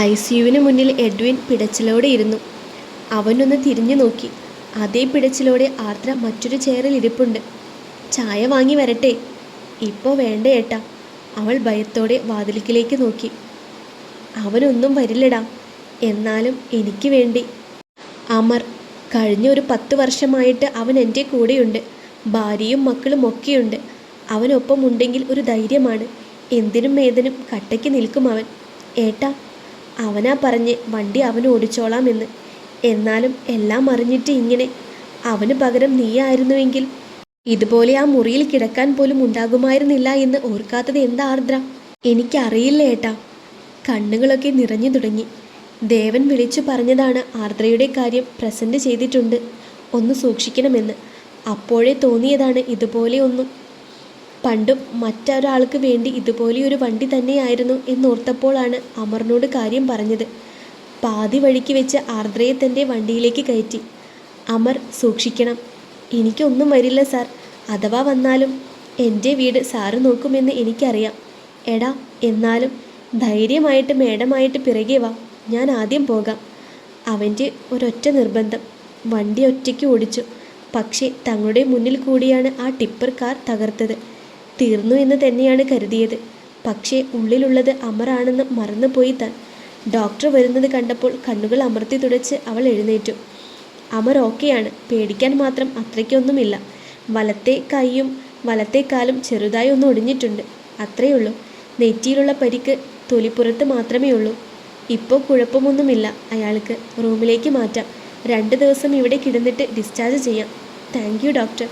I സിയുവിന് മുന്നിൽ Edwin പിടച്ചിലോടെ ഇരുന്നു. അവനൊന്ന് തിരിഞ്ഞു നോക്കി. അതേ പിടച്ചിലോടെ ആർദ്ര മറ്റൊരു ചെയറിൽ ഇരിപ്പുണ്ട്. ചായ വാങ്ങി വരട്ടെ. ഇപ്പോൾ വേണ്ട ഏട്ടാ. അവൾ ഭയത്തോടെ വാതിലിക്കിലേക്ക് നോക്കി. അവനൊന്നും വരില്ലടാ. എന്നാലും എനിക്ക് വേണ്ടി. അമർ കഴിഞ്ഞ ഒരു പത്ത് വർഷമായിട്ട് അവൻ എന്റെ കൂടെയുണ്ട്. ഭാര്യയും മക്കളും ഒക്കെയുണ്ട്. അവനൊപ്പം ഉണ്ടെങ്കിൽ ഒരു ധൈര്യമാണ്. എന്തിനും ഏതിനും കട്ടയ്ക്ക് നിൽക്കും അവൻ. ഏട്ടാ അവനാ പറഞ്ഞ് വണ്ടി അവൻ ഓടിച്ചോളാമെന്ന് എന്നാലും എല്ലാം അറിഞ്ഞിട്ട് ഇങ്ങനെ അവന് പകരം നീയായിരുന്നുവെങ്കിൽ ഇതുപോലെ ആ മുറിയിൽ കിടക്കാൻ പോലും ഉണ്ടാകുമായിരുന്നില്ല എന്ന് ഓർക്കാത്തത് എന്താ ആർദ്ര? എനിക്കറിയില്ല ഏട്ടാ. കണ്ണുകളൊക്കെ നിറഞ്ഞു തുടങ്ങി. ദേവൻ വിളിച്ചു പറഞ്ഞതാണ് ആർദ്രയുടെ കാര്യം പ്രസന്റ് ചെയ്തിട്ടുണ്ട്. ഒന്ന് സൂക്ഷിക്കണമെന്ന്. അപ്പോഴേ തോന്നിയതാണ് ഇതുപോലെ ഒന്നും. പണ്ടും മറ്റൊരാൾക്ക് വേണ്ടി ഇതുപോലെയൊരു വണ്ടി തന്നെയായിരുന്നു എന്നോർത്തപ്പോഴാണ് അമറിനോട് കാര്യം പറഞ്ഞത്. പാതി വഴിക്ക് വെച്ച് ആർദ്രയെ തന്റെ വണ്ടിയിലേക്ക് കയറ്റി. അമർ സൂക്ഷിക്കണം. എനിക്കൊന്നും വരില്ല സാർ. അഥവാ വന്നാലും എന്റെ വീട് സാറ് നോക്കുമെന്ന് എനിക്കറിയാം. എടാ എന്നാലും ധൈര്യമായിട്ട് മേഡമായിട്ട് പിറകെ വാ. ഞാൻ ആദ്യം പോകാം. അവന്റെ ഒരൊറ്റ നിർബന്ധം. വണ്ടി ഒറ്റയ്ക്ക് ഓടിച്ചു. പക്ഷേ തങ്ങളുടെ മുന്നിൽ കൂടിയാണ് ആ ടിപ്പർ കാർ തകർത്തത്. തീർന്നു എന്ന് തന്നെയാണ് കരുതിയത്. പക്ഷേ ഉള്ളിലുള്ളത് അമറാണെന്ന് മറന്നുപോയി താൻ. ഡോക്ടർ വരുന്നത് കണ്ടപ്പോൾ കണ്ണുകൾ അമർത്തി തുടച്ച് അവൾ എഴുന്നേറ്റു. അമർ ഓക്കെയാണ് പേടിക്കാൻ മാത്രം അത്രയ്ക്കൊന്നുമില്ല. വലത്തെ കൈയും വലത്തെ കാലും ചെറുതായി ഒന്ന് ഒടിഞ്ഞിട്ടുണ്ട്. അത്രയേ ഉള്ളൂ. നെറ്റിയിലുള്ള പരിക്ക് തൊലിപ്പുറത്ത് മാത്രമേ ഉള്ളൂ. ഇപ്പോൾ കുഴപ്പമൊന്നുമില്ല അയാൾക്ക്. റൂമിലേക്ക് മാറ്റാം. രണ്ട് ദിവസം ഇവിടെ കിടന്നിട്ട് ഡിസ്ചാർജ് ചെയ്യാം. Thank you doctor.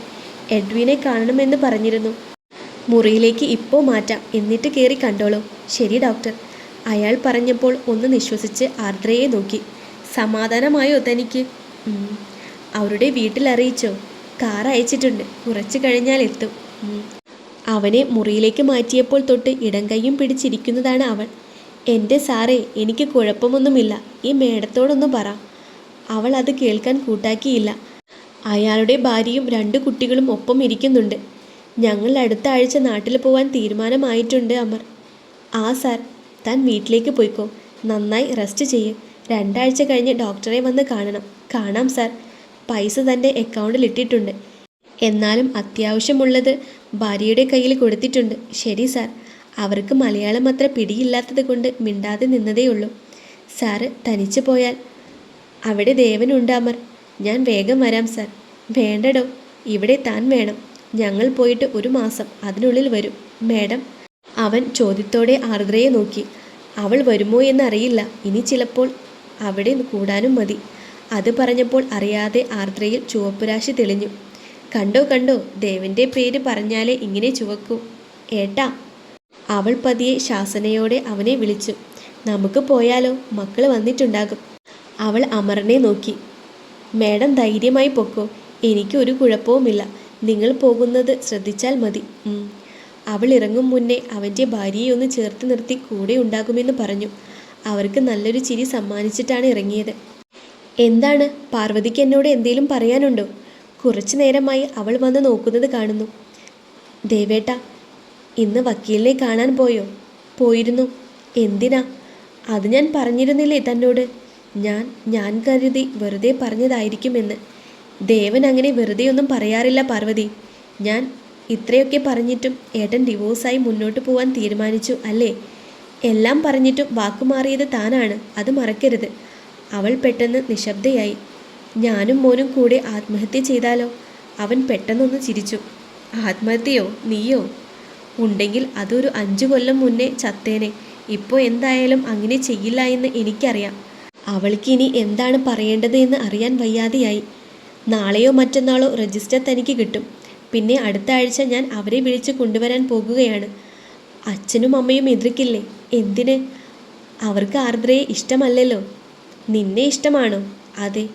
എഡ്വിനെ കാണണമെന്ന് പറഞ്ഞിരുന്നു. മുറിയിലേക്ക് ഇപ്പോൾ മാറ്റാം. എന്നിട്ട് കയറി കണ്ടോളൂ. ശരി ഡോക്ടർ. അയാൾ പറഞ്ഞപ്പോൾ ഒന്ന് നിശ്വസിച്ച് ആർദ്രയെ നോക്കി. സമാധാനമായോ തനിക്ക്? അവരുടെ വീട്ടിൽ അറിയിച്ചോ? കാർ അയച്ചിട്ടുണ്ട്. കുറച്ച് കഴിഞ്ഞാൽ എത്തും. അവനെ മുറിയിലേക്ക് മാറ്റിയപ്പോൾ തൊട്ട് ഇടം കൈയും പിടിച്ചിരിക്കുന്നതാണ് അവൾ. എന്റെ സാറേ എനിക്ക് കുഴപ്പമൊന്നുമില്ല. ഈ മേഡത്തോടൊന്ന് പറ. അവൾ അത് കേൾക്കാൻ കൂട്ടാക്കിയില്ല. അയാളുടെ ഭാര്യയും രണ്ട് കുട്ടികളും ഒപ്പം ഇരിക്കുന്നുണ്ട്. ഞങ്ങൾ അടുത്ത ആഴ്ച നാട്ടിൽ പോവാൻ തീരുമാനമായിട്ടുണ്ട് അമർ. ആ സാർ. താൻ വീട്ടിലേക്ക് പോയിക്കോ. നന്നായി റെസ്റ്റ് ചെയ്യും. രണ്ടാഴ്ച കഴിഞ്ഞ് ഡോക്ടറെ വന്ന് കാണണം. കാണാം സാർ. പൈസ തന്റെ അക്കൗണ്ടിൽ ഇട്ടിട്ടുണ്ട്. എന്നാലും അത്യാവശ്യമുള്ളത് ഭാര്യയുടെ കയ്യിൽ കൊടുത്തിട്ടുണ്ട്. ശരി സാർ. അവർക്ക് മലയാളം അത്ര പിടിയില്ലാത്തത് കൊണ്ട് മിണ്ടാതെ നിന്നതേയുള്ളൂ സാറ് തനിച്ചു പോയാൽ. അവിടെ ദേവനുണ്ട് അമർ. ഞാൻ വേഗം വരാം സാർ. വേണ്ടടോ. ഇവിടെ താൻ വേണം. ഞങ്ങൾ പോയിട്ട് ഒരു മാസം അതിനുള്ളിൽ വരും. മേഡം അവൻ ചോദ്യത്തോടെ ആർദ്രയെ നോക്കി. അവൾ വരുമോ എന്നറിയില്ല. ഇനി ചിലപ്പോൾ അവിടെ കൂടാനും മതി. അത് പറഞ്ഞപ്പോൾ അറിയാതെ ആർദ്രയിൽ ചുവപ്പുരാശി തെളിഞ്ഞു. കണ്ടോ കണ്ടോ ദേവന്റെ പേര് പറഞ്ഞാലേ ഇങ്ങനെ ചുവക്കൂ. ഏട്ടാ അവൾ പതിയെ ശാസനയോടെ അവനെ വിളിച്ചു. നമുക്ക് പോയാലോ? മക്കൾ വന്നിട്ടുണ്ടാകും. അവൾ അമറിനെ നോക്കി. മേഡം ധൈര്യമായി പൊക്കോ. എനിക്ക് ഒരു കുഴപ്പവുമില്ല. നിങ്ങൾ പോകുന്നത് ശ്രദ്ധിച്ചാൽ മതി. അവൾ ഇറങ്ങും മുന്നേ അവന്റെ ഭാര്യയെ ഒന്ന് ചേർത്ത് നിർത്തി കൂടെ ഉണ്ടാകുമെന്ന് പറഞ്ഞു. അവർക്ക് നല്ലൊരു ചിരി സമ്മാനിച്ചിട്ടാണ് ഇറങ്ങിയത്. എന്താണ്? പാർവതിക്ക് എന്നോട് എന്തെങ്കിലും പറയാനുണ്ടോ? കുറച്ചു നേരമായി അവൾ വന്ന് നോക്കുന്നത് കാണുന്നു. ദേവേട്ട ഇന്ന് വക്കീലിനെ കാണാൻ പോയോ? പോയിരുന്നു. എന്തിനാ? അത് ഞാൻ പറഞ്ഞിരുന്നില്ലേ തന്നോട്? ഞാൻ ഞാൻ കരുതി വെറുതെ പറഞ്ഞതായിരിക്കുമെന്ന്. ദേവൻ അങ്ങനെ വെറുതെ ഒന്നും പറയാറില്ല പാർവതി. ഞാൻ ഇത്രയൊക്കെ പറഞ്ഞിട്ടും ഏട്ടൻ ഡിവോഴ്സായി മുന്നോട്ട് പോവാൻ തീരുമാനിച്ചു അല്ലേ? എല്ലാം പറഞ്ഞിട്ടും വാക്കുമാറിയത് താനാണ് അത് മറക്കരുത്. അവൾ പെട്ടെന്ന് നിശബ്ദയായി. ഞാനും മോനും കൂടെ ആത്മഹത്യ ചെയ്താലോ? അവൻ പെട്ടെന്നൊന്ന് ചിരിച്ചു. ആത്മഹത്യയോ? നീയോ? ഉണ്ടെങ്കിൽ അതൊരു അഞ്ചു കൊല്ലം മുന്നേ ചത്തേനെ. ഇപ്പോൾ എന്തായാലും അങ്ങനെ ചെയ്യില്ല എന്ന് എനിക്കറിയാം. അവൾക്ക് ഇനി എന്താണ് പറയേണ്ടത് എന്ന് അറിയാൻ വയ്യാതെയായി. നാളെയോ മറ്റന്നാളോ രജിസ്റ്റർ തനിക്ക് കിട്ടും. പിന്നെ അടുത്ത ആഴ്ച ഞാൻ അവരെ വിളിച്ച് കൊണ്ടുവരാൻ പോകുകയാണ്. അച്ഛനും അമ്മയും എതിർക്കില്ലേ? എന്തിന്? അവർക്ക് ആർദ്രയെ ഇഷ്ടമല്ലല്ലോ. നിന്നെ ഇഷ്ടമാണോ? അതെ.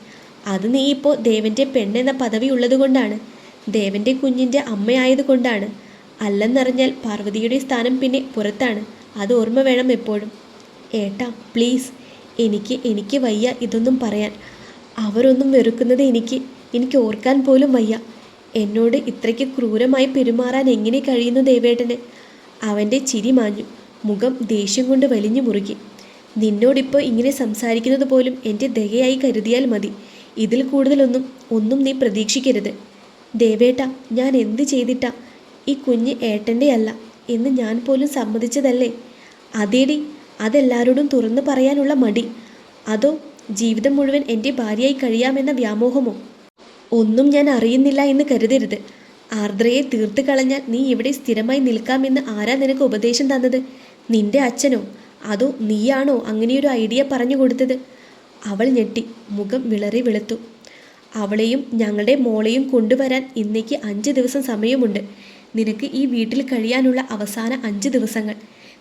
അത് നീ ഇപ്പോൾ ദേവന്റെ പെണ്ണെന്ന പദവി ഉള്ളതുകൊണ്ടാണ്. ദേവന്റെ കുഞ്ഞിന്റെ അമ്മയായതുകൊണ്ടാണ്. അല്ലെന്നറിഞ്ഞാൽ പാർവതിയുടെ സ്ഥാനം പിന്നെ പുറത്താണ്. അത് ഓർമ്മ വേണം എപ്പോഴും. ഏട്ടാ പ്ലീസ് എനിക്ക് എനിക്ക് വയ്യ ഇതൊന്നും പറയാൻ. അവരൊന്നും വെറുക്കുന്നത് എനിക്ക് എനിക്ക് ഓർക്കാൻ പോലും വയ്യ. എന്നോട് ഇത്രയ്ക്ക് ക്രൂരമായി പെരുമാറാൻ എങ്ങനെ കഴിയുന്നു ദേവേട്ടന്? അവന്റെ ചിരി മാഞ്ഞു. മുഖം ദേഷ്യം കൊണ്ട് വലിഞ്ഞു മുറുകി. നിന്നോടിപ്പോൾ ഇങ്ങനെ സംസാരിക്കുന്നത് പോലും എന്റെ ദയയായി കരുതിയാൽ മതി. ഇതിൽ കൂടുതലൊന്നും ഒന്നും നീ പ്രതീക്ഷിക്കരുത്. ദേവേട്ട ഞാൻ എന്ത് ചെയ്തിട്ടാ? ഈ കുഞ്ഞ് ഏട്ടന്റെ അല്ല എന്ന് ഞാൻ പോലും സമ്മതിച്ചതല്ലേ? അതേടി അതെല്ലാവരോടും തുറന്നു പറയാനുള്ള മടി. അതോ ജീവിതം മുഴുവൻ എന്റെ ഭാര്യയായി കഴിയാമെന്ന വ്യാമോഹമോ? ഒന്നും ഞാൻ അറിയുന്നില്ല എന്ന് കരുതരുത്. ആർദ്രയെ തീർത്ത് കളഞ്ഞാൽ നീ ഇവിടെ സ്ഥിരമായി നിൽക്കാമെന്ന് ആരാ നിനക്ക് ഉപദേശം തന്നത്? നിന്റെ അച്ഛനോ? അതോ നീയാണോ അങ്ങനെയൊരു ഐഡിയ പറഞ്ഞു കൊടുത്തത്? അവൾ ഞെട്ടി മുഖം വിളറി വെളുത്തു. അവളെയും ഞങ്ങളുടെ മോളെയും കൊണ്ടുവരാൻ ഇന്നേക്ക് അഞ്ച് ദിവസം സമയമുണ്ട്. നിനക്ക് ഈ വീട്ടിൽ കഴിയാനുള്ള അവസാന അഞ്ച് ദിവസങ്ങൾ.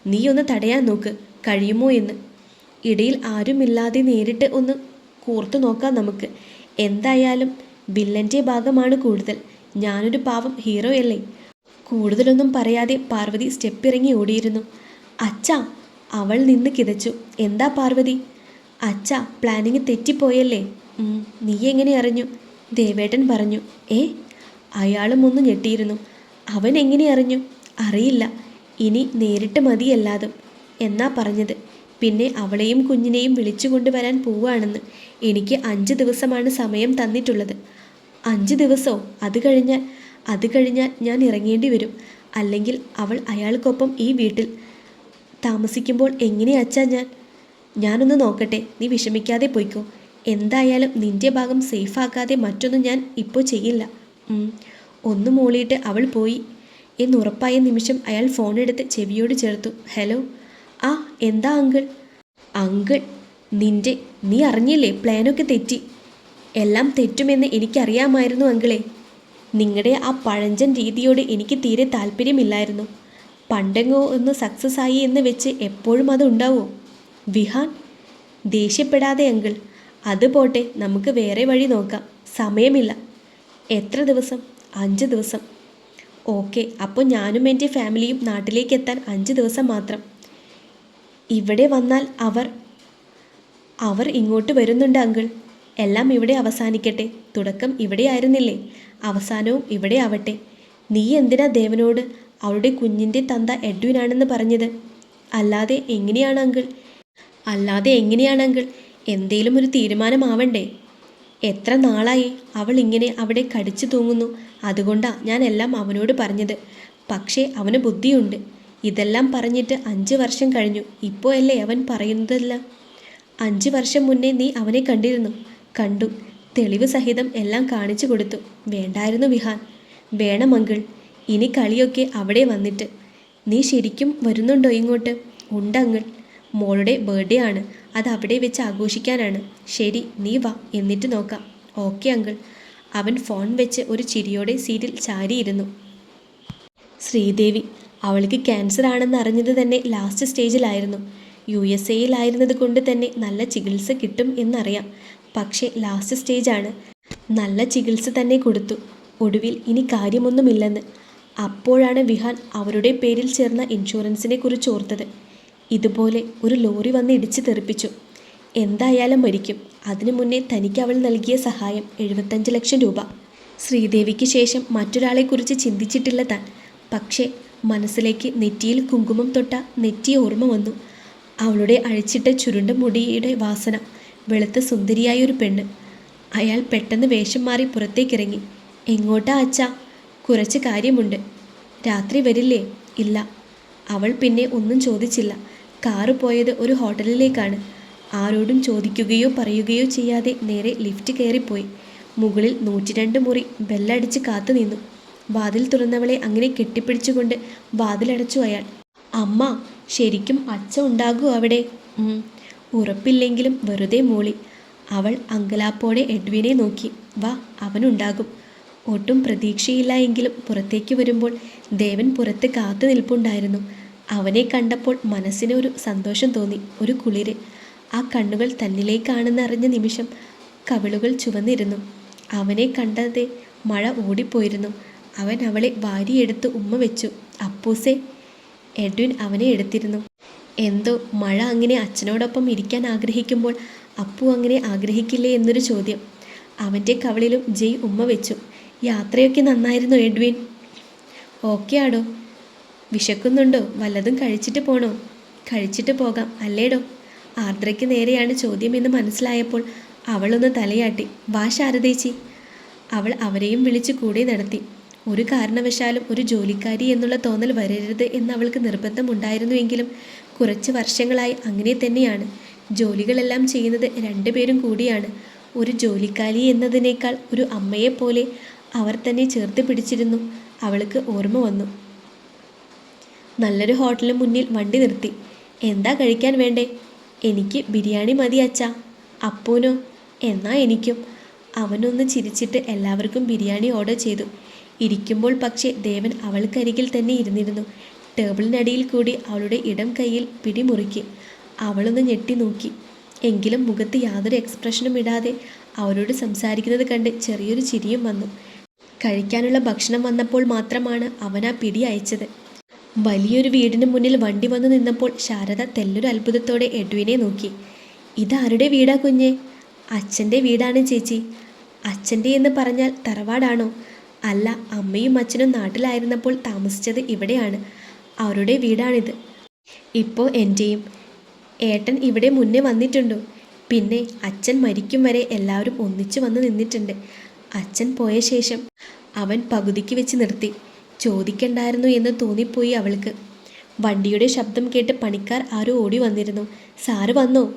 നീ ഒന്ന് തടയാൻ നോക്ക് കഴിയുമോ എന്ന്. ഇടയിൽ ആരുമില്ലാതെ നേരിട്ട് ഒന്ന് കൂർത്തു നോക്കാം നമുക്ക്. എന്തായാലും വില്ലന്റെ ഭാഗമാണ് കൂടുതൽ. ഞാനൊരു പാവം ഹീറോയല്ലേ കൂടുതലൊന്നും പറയാതെ പാർവതി സ്റ്റെപ്പ് ഇറങ്ങി ഓടിയിരുന്നു. അച്ഛാ അവൾ നിന്ന് കിതച്ചു. എന്താ പാർവതി? അച്ഛാ പ്ലാനിങ് തെറ്റിപ്പോയല്ലേ? നീ എങ്ങനെ അറിഞ്ഞു? ദേവേട്ടൻ പറഞ്ഞു. ഏ? അയാളും ഒന്ന് ഞെട്ടിയിരുന്നു. അവൻ എങ്ങനെ അറിഞ്ഞു? അറിയില്ല. ഇനി നേരിട്ട് മതിയല്ലാതും. എന്നാ പറഞ്ഞത്? പിന്നെ അവളെയും കുഞ്ഞിനെയും വിളിച്ചു കൊണ്ടുവരാൻ പോവുകയാണെന്ന് എനിക്ക് അഞ്ച് ദിവസമാണ് സമയം തന്നിട്ടുള്ളത്. അഞ്ച് ദിവസമോ അത് കഴിഞ്ഞാൽ അത് കഴിഞ്ഞാൽ ഞാൻ ഇറങ്ങേണ്ടി വരും. അല്ലെങ്കിൽ അവൾ അയാൾക്കൊപ്പം ഈ വീട്ടിൽ താമസിക്കുമ്പോൾ എങ്ങനെയാച്ചാ ഞാൻ? ഞാനൊന്ന് നോക്കട്ടെ. നീ വിഷമിക്കാതെ പോയിക്കോ. എന്തായാലും നിന്റെ ഭാഗം സേഫാക്കാതെ മറ്റൊന്നും ഞാൻ ഇപ്പോൾ ചെയ്യില്ല. ഒന്ന് മൂളിയിട്ട് അവൾ പോയി. എന്നുറപ്പായ നിമിഷം അയാൾ ഫോണെടുത്ത് ചെവിയോട് ചേർത്തു. ഹലോ ആ എന്താ അങ്കിൾ അങ്കിൾ നിന്റെ നീ അറിഞ്ഞില്ലേ? പ്ലാനൊക്കെ തെറ്റി. എല്ലാം തെറ്റുമെന്ന് എനിക്കറിയാമായിരുന്നു അങ്കിളെ. നിങ്ങളുടെ ആ പഴഞ്ചൻ രീതിയോട് എനിക്ക് തീരെ താല്പര്യമില്ലായിരുന്നു. പണ്ടെങ്ങോ ഒന്ന് സക്സസ് ആയി എന്ന് വെച്ച് എപ്പോഴും അത് ഉണ്ടാവോ? വിഹാൻ ദേഷ്യപ്പെടാതെ അങ്കിൾ അത് പോട്ടെ നമുക്ക് വേറെ വഴി നോക്കാം. സമയമില്ല. എത്ര ദിവസം? അഞ്ച് ദിവസം. ഓക്കെ അപ്പോൾ ഞാനും എന്റെ ഫാമിലിയും നാട്ടിലേക്ക് എത്താൻ അഞ്ച് ദിവസം മാത്രം. ഇവിടെ വന്നാൽ അവർ അവർ ഇങ്ങോട്ട് വരുന്നുണ്ട് അങ്കിൾ. എല്ലാം ഇവിടെ അവസാനിക്കട്ടെ. തുടക്കം ഇവിടെ ആയിരുന്നില്ലേ? അവസാനവും ഇവിടെ ആവട്ടെ. നീ എന്തിനാ ദേവനോട് അവളുടെ കുഞ്ഞിന്റെ തന്ത എഡ്വിനാണെന്ന് പറഞ്ഞത്? അല്ലാതെ എങ്ങനെയാണ് അങ്കിൾ? അല്ലാതെ എങ്ങനെയാണ് അങ്കിൾ? എന്തേലും ഒരു തീരുമാനമാവണ്ടേ? എത്ര നാളായി അവൾ ഇങ്ങനെ അവിടെ കടിച്ചു തൂങ്ങുന്നു. അതുകൊണ്ടാ ഞാൻ എല്ലാം അവനോട് പറഞ്ഞത്. പക്ഷേ അവന് ബുദ്ധിയുണ്ട്. ഇതെല്ലാം പറഞ്ഞിട്ട് അഞ്ച് വർഷം കഴിഞ്ഞു. ഇപ്പോൾ അല്ലേ അവൻ പറയുന്നതെല്ലാം? അഞ്ച് വർഷം മുന്നേ നീ അവനെ കണ്ടിരുന്നു. കണ്ടു. തെളിവ് സഹിതം എല്ലാം കാണിച്ചു കൊടുത്തു. വേണ്ടായിരുന്നു വിഹാൻ. വേണമെങ്കിൽ ഇനി കളിയൊക്കെ അവിടെ വന്നിട്ട്. നീ ശരിക്കും വരുന്നുണ്ടോ ഇങ്ങോട്ട്? ഉണ്ടങ്ങൾ മോളുടെ ബർത്ത്ഡേ ആണ്. അത് അവിടെ വെച്ച് ആഘോഷിക്കാനാണ്. ശരി നീ വാ. എന്നിട്ട് നോക്കാം. Okay uncle. അവൻ ഫോൺ വെച്ച് ഒരു ചിരിയോടെ സീറ്റിൽ ചാരിയിരുന്നു. ശ്രീദേവി അവൾക്ക് ക്യാൻസർ ആണെന്ന് അറിഞ്ഞത് തന്നെ ലാസ്റ്റ് സ്റ്റേജിലായിരുന്നു യു എസ് എയിലായിരുന്നത് കൊണ്ട് തന്നെ നല്ല ചികിത്സ കിട്ടും എന്നറിയാം. പക്ഷേ ലാസ്റ്റ് സ്റ്റേജാണ് നല്ല ചികിത്സ തന്നെ കൊടുത്തു. ഒടുവിൽ ഇനി കാര്യമൊന്നുമില്ലെന്ന്. അപ്പോഴാണ് വിഹാൻ അവരുടെ പേരിൽ ചേർന്ന ഇൻഷുറൻസിനെ കുറിച്ച് ഓർത്തത്. ഇതുപോലെ ഒരു ലോറി വന്ന് ഇടിച്ച് തെറിപ്പിച്ചു. എന്തായാലും മരിക്കും. അതിനു മുന്നേ തനിക്ക് അവൾ നൽകിയ സഹായം എഴുപത്തഞ്ച് ലക്ഷം രൂപ. ശ്രീദേവിക്ക് ശേഷം മറ്റൊരാളെക്കുറിച്ച് ചിന്തിച്ചിട്ടില്ല താൻ. പക്ഷേ മനസ്സിലേക്ക് നെറ്റിയിൽ കുങ്കുമം തൊട്ട നെറ്റി ഓർമ്മ വന്നു. അവളുടെ അഴിച്ചിട്ട ചുരുണ്ട മുടിയുടെ വാസന. വെളുത്ത സുന്ദരിയായ ഒരു പെണ്ണ്. അയാൾ പെട്ടെന്ന് വേഷം മാറി പുറത്തേക്കിറങ്ങി. എങ്ങോട്ടാ അച്ഛാ? കുറച്ച് കാര്യമുണ്ട്. രാത്രി വരില്ലേ? ഇല്ല. അവൾ പിന്നെ ഒന്നും ചോദിച്ചില്ല. കാറ് പോയത് ഒരു ഹോട്ടലിലേക്കാണ്. ആരോടും ചോദിക്കുകയോ പറയുകയോ ചെയ്യാതെ നേരെ ലിഫ്റ്റ് കയറിപ്പോയി. മുകളിൽ നൂറ്റിരണ്ട് മുറി ബെല്ലടിച്ച് കാത്തു നിന്നു. വാതിൽ തുറന്നവളെ അങ്ങനെ കെട്ടിപ്പിടിച്ചുകൊണ്ട് വാതിലടച്ചു അയാൾ. അമ്മ ശരിക്കും അച്ഛ ഉണ്ടാകൂ അവിടെ. ഉറപ്പില്ലെങ്കിലും വെറുതെ മൂളി. അവൾ അങ്കലാപ്പോടെ എഡ്വിനെ നോക്കി. വാ അവനുണ്ടാകും. ഒട്ടും പ്രതീക്ഷയില്ല എങ്കിലും പുറത്തേക്ക് വരുമ്പോൾ ദേവൻ പുറത്ത് കാത്തു നിൽപ്പുണ്ടായിരുന്നു. അവനെ കണ്ടപ്പോൾ മനസ്സിന് ഒരു സന്തോഷം തോന്നി ഒരു കുളിര്. ആ കണ്ണുകൾ തന്നിലേക്കാണെന്നറിഞ്ഞ നിമിഷം കവിളുകൾ ചുവന്നിരുന്നു. അവനെ കണ്ടതേ മഴ ഓടിപ്പോയിരുന്നു. അവൻ അവളെ വാരിയെടുത്ത് ഉമ്മ വെച്ചു. അപ്പൂസെ എഡ്വിൻ അവനെ എടുത്തിരുന്നു. എന്തോ മഴ അങ്ങനെ അച്ഛനോടൊപ്പം ഇരിക്കാൻ ആഗ്രഹിക്കുമ്പോൾ അപ്പു അങ്ങനെ ആഗ്രഹിക്കില്ലേ എന്നൊരു ചോദ്യം. അവന്റെ കവളിലും ജയ് ഉമ്മ വെച്ചു. യാത്രയൊക്കെ നന്നായിരുന്നു എഡ്വിൻ. ഓക്കെ ആടോ. വിശക്കുന്നുണ്ടോ? വല്ലതും കഴിച്ചിട്ട് പോണോ? കഴിച്ചിട്ട് പോകാം അല്ലേടോ? ആർദ്രയ്ക്ക് നേരെയാണ് ചോദ്യം എന്ന് മനസ്സിലായപ്പോൾ അവളൊന്ന് തലയാട്ടി. വാ ശാരദേച്ചി. അവൾ അവരെയും വിളിച്ച് കൂടെ നടത്തി. ഒരു കാരണവശാലും ഒരു ജോലിക്കാരി എന്നുള്ള തോന്നൽ വരരുത് എന്ന് അവൾക്ക് നിർബന്ധമുണ്ടായിരുന്നുവെങ്കിലും കുറച്ച് വർഷങ്ങളായി അങ്ങനെ തന്നെയാണ്. ജോലികളെല്ലാം ചെയ്യുന്നത് രണ്ടുപേരും കൂടിയാണ്. ഒരു ജോലിക്കാരി എന്നതിനേക്കാൾ ഒരു അമ്മയെപ്പോലെ അവർ തന്നെ ചേർത്ത് പിടിച്ചിരുന്നു. അവൾക്ക് ഓർമ്മ വന്നു. നല്ലൊരു ഹോട്ടലിന് മുന്നിൽ വണ്ടി നിർത്തി. എന്താ കഴിക്കാൻ വേണ്ടേ? എനിക്ക് ബിരിയാണി മതി അച്ഛാ. അപ്പൂനോ? എന്നാ എനിക്കും. അവനൊന്ന് ചിരിച്ചിട്ട് എല്ലാവർക്കും ബിരിയാണി ഓർഡർ ചെയ്തു. ഇരിക്കുമ്പോൾ പക്ഷേ ദേവൻ അവൾക്കരികിൽ തന്നെ ഇരുന്നിരുന്നു. ടേബിളിനടിയിൽ കൂടി അവളുടെ ഇടം കൈയിൽ പിടിമുറുക്കി അവളൊന്ന് ഞെട്ടി നോക്കി. എങ്കിലും മുഖത്ത് യാതൊരു എക്സ്പ്രഷനും ഇടാതെ അവരോട് സംസാരിക്കുന്നത് കണ്ട് ചെറിയൊരു ചിരിയും വന്നു. കഴിക്കാനുള്ള ഭക്ഷണം വന്നപ്പോൾ മാത്രമാണ് അവൻ ആ പിടി അയച്ചത്. വലിയൊരു വീടിന് മുന്നിൽ വണ്ടി വന്നു നിന്നപ്പോൾ ശാരദ തെല്ലൊരു അത്ഭുതത്തോടെ എഡ്വിനെ നോക്കി. ഇതാരുടെ വീടാ കുഞ്ഞെ? അച്ഛന്റെ വീടാണ് ചേച്ചി. അച്ഛന്റെ എന്ന് പറഞ്ഞാൽ തറവാടാണോ? അല്ല അമ്മയും അച്ഛനും നാട്ടിലായിരുന്നപ്പോൾ താമസിച്ചത് ഇവിടെയാണ്. അവരുടെ വീടാണിത്. ഇപ്പോൾ എന്റെയും ഏട്ടൻ ഇവിടെ മുന്നേ വന്നിട്ടുണ്ടോ? പിന്നെ അച്ഛൻ മരിക്കും വരെ എല്ലാവരും ഒന്നിച്ചു വന്ന് നിന്നിട്ടുണ്ട്. അച്ഛൻ പോയ ശേഷം അവൻ പകുതിക്ക് വെച്ച് നിർത്തി. ചോദിക്കണ്ടായിരുന്നു എന്ന് തോന്നിപ്പോയി അവൾക്ക്. വണ്ടിയുടെ ശബ്ദം കേട്ട് പണിക്കാർ ആരും ഓടി വന്നിരുന്നു. സാറ് വന്നോ?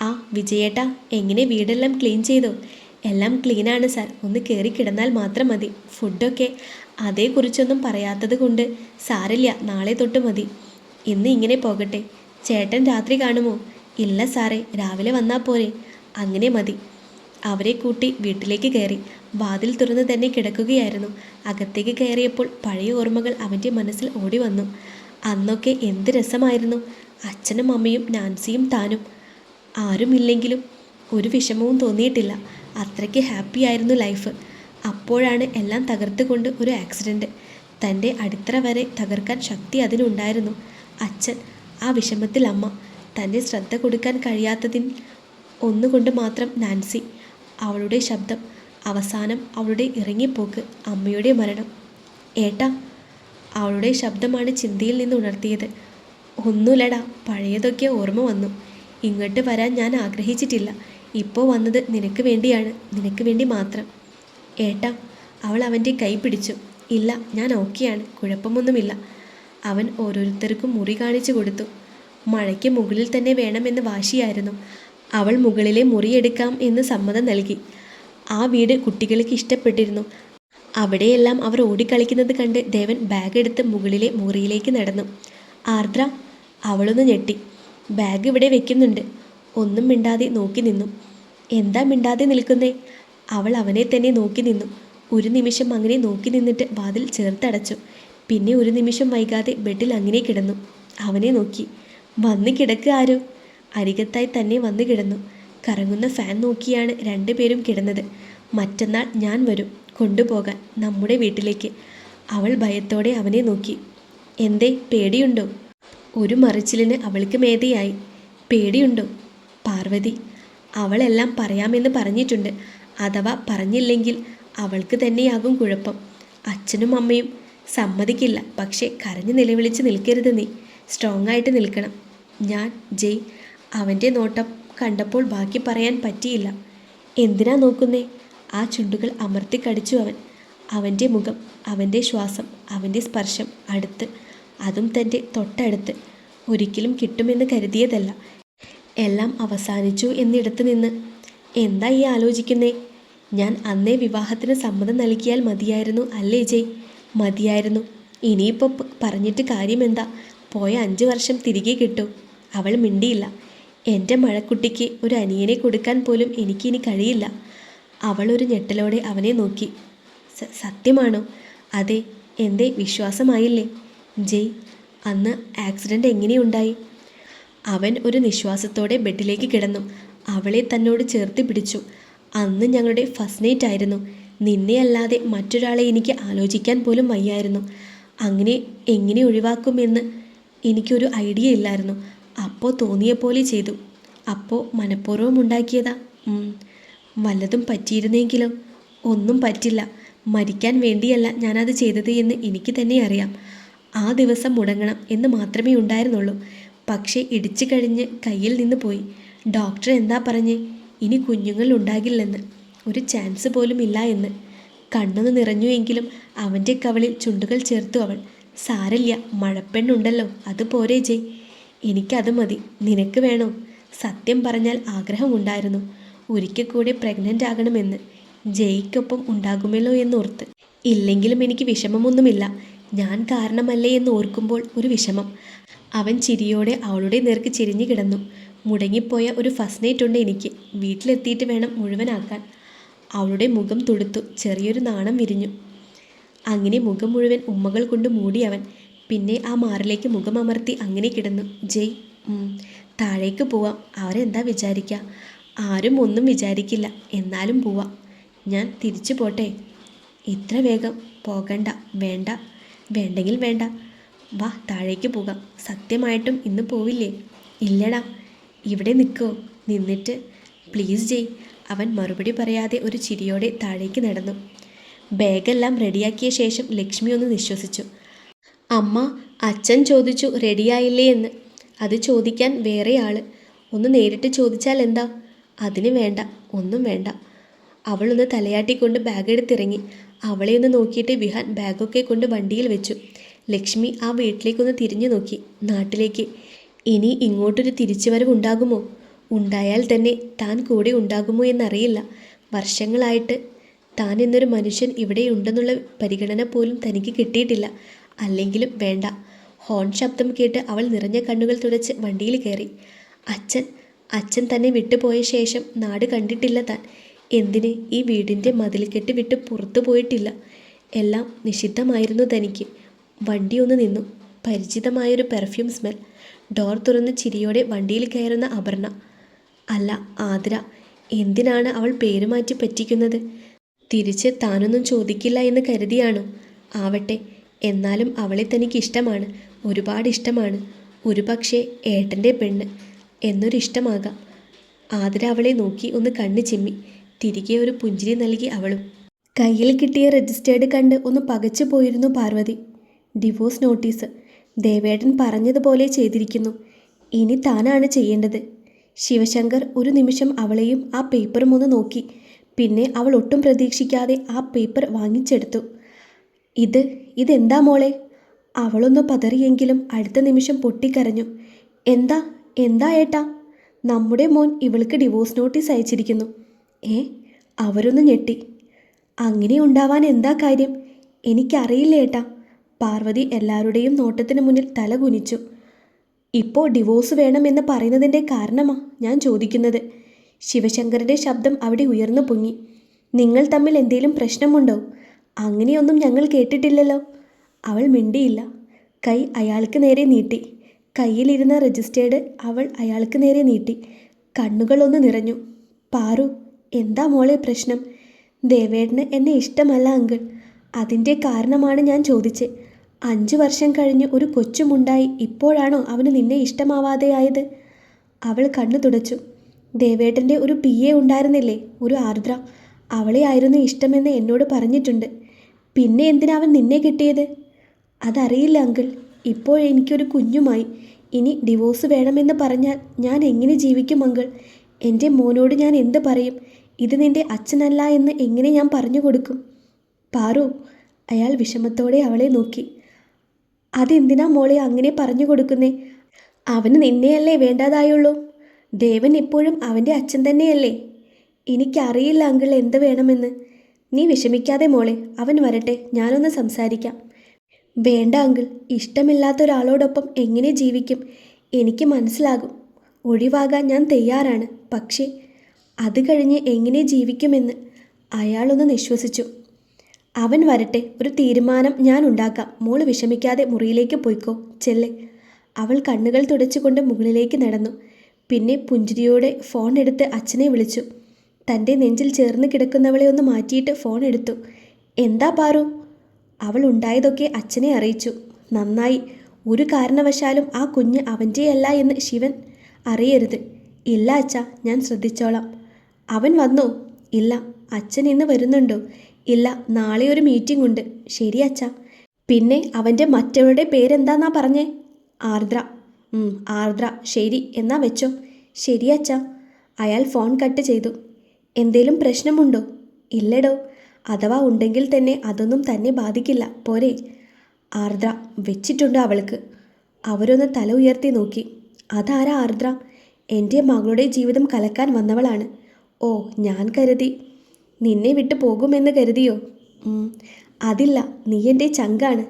ആ വിജയേട്ടാ എങ്ങനെ വീടെല്ലാം ക്ലീൻ ചെയ്തോ? എല്ലാം ക്ലീനാണ് സാർ. ഒന്ന് കയറി കിടന്നാൽ മാത്രം മതി. ഫുഡൊക്കെ അതേക്കുറിച്ചൊന്നും പറയാത്തത് കൊണ്ട് സാരല്ല നാളെ തൊട്ട് മതി. ഇന്ന് ഇങ്ങനെ പോകട്ടെ. ചേട്ടൻ രാത്രി കാണുമോ? ഇല്ല സാറേ രാവിലെ വന്നാൽ പോരെ. അങ്ങനെ മതി. അവരെ കൂട്ടി വീട്ടിലേക്ക് കയറി. വാതിൽ തുറന്ന് തന്നെ കിടക്കുകയായിരുന്നു. അകത്തേക്ക് കയറിയപ്പോൾ പഴയ ഓർമ്മകൾ അവന്റെ മനസ്സിൽ ഓടി വന്നു. അന്നൊക്കെ എന്ത് രസമായിരുന്നു. അച്ഛനും അമ്മയും നാൻസിയും താനും. ആരുമില്ലെങ്കിലും ഒരു വിഷമവും തോന്നിയിട്ടില്ല. അത്രയ്ക്ക് ഹാപ്പിയായിരുന്നു ലൈഫ്. അപ്പോഴാണ് എല്ലാം തകർത്തുകൊണ്ട് ഒരു ആക്സിഡന്റ് തന്റെ അടിത്തറ വരെ തകർക്കാൻ ശക്തി അതിനുണ്ടായിരുന്നു. അച്ഛൻ ആ വിഷമത്തിൽ അമ്മ തന്നെ ശ്രദ്ധ കൊടുക്കാൻ കഴിയാത്തതിൽ ഒന്നുകൊണ്ട് മാത്രം നാൻസി. അവളുടെ ശബ്ദം അവസാനം അവളുടെ ഇറങ്ങിപ്പോക്ക് അമ്മയുടെ മരണം. ഏട്ടാ അവളുടെ ശബ്ദമാണ് ചിന്തയിൽ നിന്ന് ഉണർത്തിയത്. ഒന്നുമില്ലടാ പഴയതൊക്കെ ഓർമ്മ വന്നു. ഇങ്ങോട്ട് വരാൻ ഞാൻ ആഗ്രഹിച്ചിട്ടില്ല. ഇപ്പോൾ വന്നത് നിനക്ക് വേണ്ടിയാണ് നിനക്ക് വേണ്ടി മാത്രം. ഏട്ടാ അവൾ അവന്റെ കൈ പിടിച്ചു. ഇല്ല ഞാൻ ഓക്കെയാണ് കുഴപ്പമൊന്നുമില്ല. അവൻ ഓരോരുത്തർക്കും മുറി കാണിച്ചു കൊടുത്തു. മഴയ്ക്ക് മുകളിൽ തന്നെ വേണമെന്ന് വാശിയായിരുന്നു. അവൾ മുകളിലെ മുറിയെടുക്കാം എന്ന് സമ്മതം നൽകി. ആ വീട് കുട്ടികൾക്ക് ഇഷ്ടപ്പെട്ടിരുന്നു. അവിടെയെല്ലാം അവർ ഓടിക്കളിക്കുന്നത് കണ്ട് ദേവൻ ബാഗ് എടുത്ത് മുകളിലെ മുറിയിലേക്ക് നടന്നു. ആർദ്ര അവളൊന്ന് ഞെട്ടി. ബാഗ് ഇവിടെ വെക്കുന്നുണ്ട്. ഒന്നും മിണ്ടാതെ നോക്കി നിന്നു. എന്താ മിണ്ടാതെ നിൽക്കുന്നേ? അവൾ അവനെ തന്നെ നോക്കി നിന്നു. ഒരു നിമിഷം അങ്ങനെ നോക്കി നിന്നിട്ട് വാതിൽ ചേർത്തടച്ചു. പിന്നെ ഒരു നിമിഷം വൈകാതെ ബെഡിൽ അങ്ങനെ കിടന്നു. അവനെ നോക്കി. വന്ന് കിടക്കുക ആരോ? അരികത്തായി തന്നെ വന്ന് കിടന്നു. കറങ്ങുന്ന ഫാൻ നോക്കിയാണ് രണ്ടുപേരും കിടന്നത്. മറ്റന്നാൾ ഞാൻ വരും. കൊണ്ടുപോകാൻ. നമ്മുടെ വീട്ടിലേക്ക്. അവൾ ഭയത്തോടെ അവനെ നോക്കി. എന്തേ പേടിയുണ്ടോ? ഒരു മറിച്ചിലിന് അവൾക്ക് മേധയായി. പേടിയുണ്ടോ? പാർവതി അവളെല്ലാം പറയാമെന്ന് പറഞ്ഞിട്ടുണ്ട്. അഥവാ പറഞ്ഞില്ലെങ്കിൽ അവൾക്ക് തന്നെയാകും കുഴപ്പം. അച്ഛനും അമ്മയും സമ്മതിക്കില്ല. പക്ഷേ കരഞ്ഞു നിലവിളിച്ച് നിൽക്കരുത് നീ. സ്ട്രോങ് ആയിട്ട് നിൽക്കണം. ഞാൻ ജയ് അവന്റെ നോട്ടം കണ്ടപ്പോൾ ബാക്കി പറയാൻ പറ്റിയില്ല. എന്തിനാ നോക്കുന്നേ? ആ ചുണ്ടുകൾ അമർത്തി കടിച്ചു അവൻ. അവന്റെ മുഖം അവന്റെ ശ്വാസം അവന്റെ സ്പർശം അടുത്ത് അതും തന്റെ തൊട്ടടുത്ത്. ഒരിക്കലും കിട്ടുമെന്ന് കരുതിയതല്ല. എല്ലാം അവസാനിച്ചു എന്നിടത്ത് നിന്ന് എന്താ ഈ ആലോചിക്കുന്നേ? ഞാൻ അന്നേ വിവാഹത്തിന് സമ്മതം നൽകിയാൽ മതിയായിരുന്നു അല്ലേ ജയ് മതിയായിരുന്നു. ഇനിയിപ്പോൾ പറഞ്ഞിട്ട് കാര്യമെന്താ? പോയ അഞ്ച് വർഷം തിരികെ കിട്ടും. അവൾ മിണ്ടിയില്ല. എന്റെ മഴക്കുട്ടിക്ക് ഒരു അനിയനെ കൊടുക്കാൻ പോലും എനിക്കിനി കഴിയില്ല. അവൾ ഒരു ഞെട്ടലോടെ അവനെ നോക്കി. സത്യമാണോ? അതെ എന്തേ വിശ്വാസമായില്ലേ? ജയ് അന്ന് ആക്സിഡന്റ് എങ്ങനെയുണ്ടായി? അവൻ ഒരു നിശ്വാസത്തോടെ ബെഡിലേക്ക് കിടന്നു. അവളെ തന്നോട് ചേർത്ത് പിടിച്ചു. അന്ന് ഞങ്ങളുടെ ഫസ്റ്റ് നൈറ്റ് ആയിരുന്നു. നിന്നെ അല്ലാതെ മറ്റൊരാളെ എനിക്ക് ആലോചിക്കാൻ പോലും വയ്യായിരുന്നു. അങ്ങനെ എങ്ങനെ ഒഴിവാക്കുമെന്ന് എനിക്കൊരു ഐഡിയ ഇല്ലായിരുന്നു. അപ്പോൾ തോന്നിയ പോലെ ചെയ്തു. അപ്പോൾ മനഃപൂർവം ഉണ്ടാക്കിയതാ. വല്ലതും പറ്റിയിരുന്നെങ്കിലും? ഒന്നും പറ്റില്ല. മരിക്കാൻ വേണ്ടിയല്ല ഞാനത് ചെയ്തത് എന്ന് എനിക്ക് തന്നെ അറിയാം. ആ ദിവസം മുടങ്ങണം എന്ന് മാത്രമേ ഉണ്ടായിരുന്നുള്ളൂ. പക്ഷേ ഇടിച്ചു കഴിഞ്ഞ് കയ്യിൽ നിന്ന് പോയി. ഡോക്ടർ എന്താ പറഞ്ഞേ? ഇനി കുഞ്ഞുങ്ങൾ ഉണ്ടാകില്ലെന്ന്. ഒരു ചാൻസ് പോലും ഇല്ല എന്ന്. കണ്ണൊന്ന് നിറഞ്ഞു എങ്കിലും അവന്റെ കവളിൽ ചുണ്ടുകൾ ചേർത്തു അവൾ. സാരല്ല മഴപ്പെണ്ണുണ്ടല്ലോ അത് പോരേ ജയ് എനിക്കത് മതി. നിനക്ക് വേണോ? സത്യം പറഞ്ഞാൽ ആഗ്രഹമുണ്ടായിരുന്നു ഒരിക്കൽ കൂടി പ്രഗ്നന്റ് ആകണമെന്ന്. ജയ്ക്കൊപ്പം ഉണ്ടാകുമല്ലോ എന്നോർത്ത്. ഇല്ലെങ്കിലും എനിക്ക് വിഷമമൊന്നുമില്ല. ഞാൻ കാരണമല്ലേ എന്ന് ഓർക്കുമ്പോൾ ഒരു വിഷമം. അവൻ ചിരിയോടെ അവളുടെ നേർക്ക് ചിരിഞ്ഞു കിടന്നു. മുടങ്ങിപ്പോയ ഒരു ഫസ്റ്റ് നൈറ്റ് ഉണ്ട് എനിക്ക്. വീട്ടിലെത്തിയിട്ട് വേണം മുഴുവനാക്കാൻ. അവളുടെ മുഖം തുടുത്തു. ചെറിയൊരു നാണം വിരിഞ്ഞു. അങ്ങനെ മുഖം മുഴുവൻ ഉമ്മകൾ കൊണ്ട് മൂടി അവൻ. പിന്നെ ആ മാറിലേക്ക് മുഖമമർത്തി അങ്ങനെ കിടന്നു. ജയ് താഴേക്ക് പോവാം. അവരെന്താ വിചാരിക്കുക ആരും ഒന്നും വിചാരിക്കില്ല. എന്നാലും പോവാം. ഞാൻ തിരിച്ചു പോട്ടെ. ഇത്ര വേഗം പോകണ്ട. വേണ്ട. വേണ്ടെങ്കിൽ വേണ്ട. വാ താഴേക്ക് പോകാം. സത്യമായിട്ടും ഇന്ന് പോവില്ലേ? ഇല്ലടാ. ഇവിടെ നിൽക്കോ. നിന്നിട്ട് പ്ലീസ് ജയ് അവൻ മറുപടി പറയാതെ ഒരു ചിരിയോടെ താഴേക്ക് നടന്നു. ബാഗെല്ലാം റെഡിയാക്കിയ ശേഷം ലക്ഷ്മി ഒന്ന് നിശ്വസിച്ചു. അമ്മ അച്ഛൻ ചോദിച്ചു റെഡിയായില്ലേ എന്ന്. അത് ചോദിക്കാൻ വേറെ ആൾ ഒന്ന് നേരിട്ട് ചോദിച്ചാൽ എന്താ? അതിന് വേണ്ട ഒന്നും വേണ്ട. അവളൊന്ന് തലയാട്ടിക്കൊണ്ട് ബാഗ് എടുത്തിറങ്ങി അവളെ ഒന്ന് നോക്കിയിട്ട് വിഹാൻ ബാഗൊക്കെ കൊണ്ട് വണ്ടിയിൽ വെച്ചു. ലക്ഷ്മി ആ വീട്ടിലേക്കൊന്ന് തിരിഞ്ഞു നോക്കി. നാട്ടിലേക്ക്. ഇനി ഇങ്ങോട്ടൊരു തിരിച്ചുവരവ് ഉണ്ടാകുമോ? ഉണ്ടായാൽ തന്നെ താൻ കൂടെ ഉണ്ടാകുമോ എന്നറിയില്ല. വർഷങ്ങളായിട്ട് താൻ എന്നൊരു മനുഷ്യൻ ഇവിടെ ഉണ്ടെന്നുള്ള പരിഗണന പോലും തനിക്ക് കിട്ടിയിട്ടില്ല. അല്ലെങ്കിലും വേണ്ട. ഹോൺ ശബ്ദം കേട്ട് അവൾ നിറഞ്ഞ കണ്ണുകൾ തുടച്ച് വണ്ടിയിൽ കയറി. അച്ഛൻ അച്ഛൻ തന്നെ വിട്ടുപോയ ശേഷം നാട് കണ്ടിട്ടില്ല താൻ. എന്തിന് ഈ വീടിന്റെ കെട്ടി വിട്ട് പുറത്തു പോയിട്ടില്ല? എല്ലാം നിഷിദ്ധമായിരുന്നു തനിക്ക്. വണ്ടി ഒന്ന് നിന്നു. പരിചിതമായൊരു പെർഫ്യൂം സ്മെൽ ഡോർ തുറന്ന് ചിരിയോടെ വണ്ടിയിൽ കയറുന്ന അപർണ. അല്ല ആതിര എന്തിനാണ് അവൾ പേരുമാറ്റി പറ്റിക്കുന്നത്? തിരിച്ച് താനൊന്നും ചോദിക്കില്ല എന്ന് കരുതിയാണോ? ആവട്ടെ എന്നാലും അവളെ തനിക്ക് ഇഷ്ടമാണ് ഒരുപാട് ഇഷ്ടമാണ്. ഒരുപക്ഷെ ഏട്ടന്റെ പെണ്ണ് എന്നൊരിഷ്ടമാകാം. ആതിര അവളെ നോക്കി ഒന്ന് കണ്ണ് ചിമ്മി. തിരികെ ഒരു പുഞ്ചിരി നൽകി അവളും. കയ്യിൽ കിട്ടിയ രജിസ്റ്റേർഡ് കണ്ട് ഒന്ന് പകച്ചു പോയിരുന്നു പാർവതി. Divorce notice. ദേവേട്ടൻ പറഞ്ഞതുപോലെ ചെയ്തിരിക്കുന്നു. ഇനി താനാണ് ചെയ്യേണ്ടത്. ശിവശങ്കർ ഒരു നിമിഷം അവളെയും ആ പേപ്പറും ഒന്ന് നോക്കി. പിന്നെ അവൾ ഒട്ടും പ്രതീക്ഷിക്കാതെ ആ പേപ്പർ വാങ്ങിച്ചെടുത്തു. ഇത് ഇതെന്താ മോളെ അവളൊന്ന് പതറിയെങ്കിലും അടുത്ത നിമിഷം പൊട്ടിക്കരഞ്ഞു. എന്താ എന്താ ഏട്ടാ? നമ്മുടെ മോൻ ഇവൾക്ക് ഡിവോഴ്സ് നോട്ടീസ് അയച്ചിരിക്കുന്നു. ഏ അവരൊന്ന് ഞെട്ടി. അങ്ങനെ ഉണ്ടാവാൻ എന്താ കാര്യം? എനിക്കറിയില്ല ഏട്ടാ. പാർവതി എല്ലാവരുടെയും നോട്ടത്തിന് മുന്നിൽ തല കുനിച്ചു ഇപ്പോൾ ഡിവോഴ്സ് വേണമെന്ന് പറയുന്നതിന്റെ കാരണമാ ഞാൻ ചോദിക്കുന്നത് ശിവശങ്കറിന്റെ ശബ്ദം അവിടെ ഉയർന്നു പൊങ്ങി. നിങ്ങൾ തമ്മിൽ എന്തെങ്കിലും പ്രശ്നമുണ്ടോ? അങ്ങനെയൊന്നും ഞങ്ങൾ കേട്ടിട്ടില്ലല്ലോ അവൾ മിണ്ടിയില്ല. കൈ അയാൾക്ക് നേരെ നീട്ടി. കയ്യിലിരുന്ന രജിസ്റ്റേർഡ് അവൾ അയാൾക്ക് നേരെ നീട്ടി. കണ്ണുകളൊന്ന് നിറഞ്ഞു. പാറു എന്താ മോളെ പ്രശ്നം? ദേവേട്ടന് എന്നെ ഇഷ്ടമല്ല അങ്കിൾ. അതിന്റെ കാരണമാണ് ഞാൻ ചോദിച്ചത് അഞ്ച് വർഷം കഴിഞ്ഞ് ഒരു കൊച്ചുമുണ്ടായി. ഇപ്പോഴാണോ അവന് നിന്നെ ഇഷ്ടമാവാതെയായത്? അവൾ കണ്ണു തുടച്ചു. ദേവേട്ടന്റെ ഒരു പി എ ഉണ്ടായിരുന്നില്ലേ? ഒരു ആർദ്ര. അവളെ ആയിരുന്നു ഇഷ്ടമെന്ന് എന്നോട് പറഞ്ഞിട്ടുണ്ട്. പിന്നെ എന്തിനാ അവൻ നിന്നെ കിട്ടിയത്? അതറിയില്ല അങ്കിൾ. ഇപ്പോഴെനിക്കൊരു കുഞ്ഞുമായി. ഇനി ഡിവോഴ്സ് വേണമെന്ന് പറഞ്ഞാൽ ഞാൻ എങ്ങനെ ജീവിക്കും അങ്കിൾ? എന്റെ മോനോട് ഞാൻ എന്ത് പറയും? ഇത് നിന്റെ അച്ഛനല്ല എന്ന് എങ്ങനെ ഞാൻ പറഞ്ഞു കൊടുക്കും? പാറു അയാൾ വിഷമത്തോടെ അവളെ നോക്കി. അതെന്തിനാ മോളെ അങ്ങനെ പറഞ്ഞു കൊടുക്കുന്നേ? അവന് നിന്നെയല്ലേ വേണ്ടതായുള്ളൂ. ദേവൻ ഇപ്പോഴും അവന്റെ അച്ഛൻ തന്നെയല്ലേ? എനിക്കറിയില്ല അങ്കിൾ എന്ത് വേണമെന്ന്. നീ വിഷമിക്കാതെ മോളെ അവൻ വരട്ടെ ഞാനൊന്ന് സംസാരിക്കാം. വേണ്ട അങ്കിൾ ഇഷ്ടമില്ലാത്ത ഒരാളോടൊപ്പം എങ്ങനെ ജീവിക്കും? എനിക്ക് മനസ്സിലാകും. ഒഴിവാകാൻ ഞാൻ തയ്യാറാണ് പക്ഷേ അത് കഴിഞ്ഞ് എങ്ങനെ ജീവിക്കുമെന്ന് അയാളൊന്ന് നിശ്വസിച്ചു. അവൻ വരട്ടെ ഒരു തീരുമാനം ഞാൻ ഉണ്ടാക്കാം. മോൾ വിഷമിക്കാതെ മുറിയിലേക്ക് പോയിക്കോ ചെല്ലെ. അവൾ കണ്ണുകൾ തുടച്ചുകൊണ്ട് മുകളിലേക്ക് നടന്നു. പിന്നെ പുഞ്ചിരിയോടെ ഫോൺ എടുത്ത് അച്ഛനെ വിളിച്ചു. തന്റെ നെഞ്ചിൽ ചേർന്ന് കിടക്കുന്നവളെ ഒന്ന് മാറ്റിയിട്ട് ഫോൺ എടുത്തു. എന്താ പാറു? അവൾ ഉണ്ടായതൊക്കെ അച്ഛനെ അറിയിച്ചു. നന്നായി. ഒരു കാരണവശാലും ആ കുഞ്ഞ് അവന്റെയല്ല എന്ന് ശിവൻ അറിയരുത്. ഇല്ല അച്ഛ ഞാൻ ശ്രദ്ധിച്ചോളാം. അവൻ വന്നോ. ഇല്ല അച്ഛൻ ഇന്ന് വരുന്നുണ്ടോ? ഇല്ല നാളെ ഒരു മീറ്റിംഗ് ഉണ്ട്. ശരി അച്ഛ. പിന്നെ അവന്റെ മറ്റവരുടെ പേരെന്താന്നാ പറഞ്ഞേ? ആർദ്ര. ആർദ്ര. ശരി എന്നാ വെച്ചോ. ശരി അച്ഛ. അയാൾ ഫോൺ കട്ട് ചെയ്തു. എന്തേലും പ്രശ്നമുണ്ടോ? ഇല്ലടോ. അഥവാ ഉണ്ടെങ്കിൽ തന്നെ അതൊന്നും തന്നെ ബാധിക്കില്ല. പോരെ. ആർദ്ര വെച്ചിട്ടുണ്ട് അവൾക്ക്. അവരൊന്ന് തല ഉയർത്തി നോക്കി. അതാരാ ആർദ്ര? എന്റെ മകളുടെ ജീവിതം കലക്കാൻ വന്നവളാണ്. ഓ ഞാൻ കരുതി. നിന്നെ വിട്ടു പോകുമെന്ന് കരുതിയോ? അതില്ല. നീ എന്റെ ചങ്കാണ്.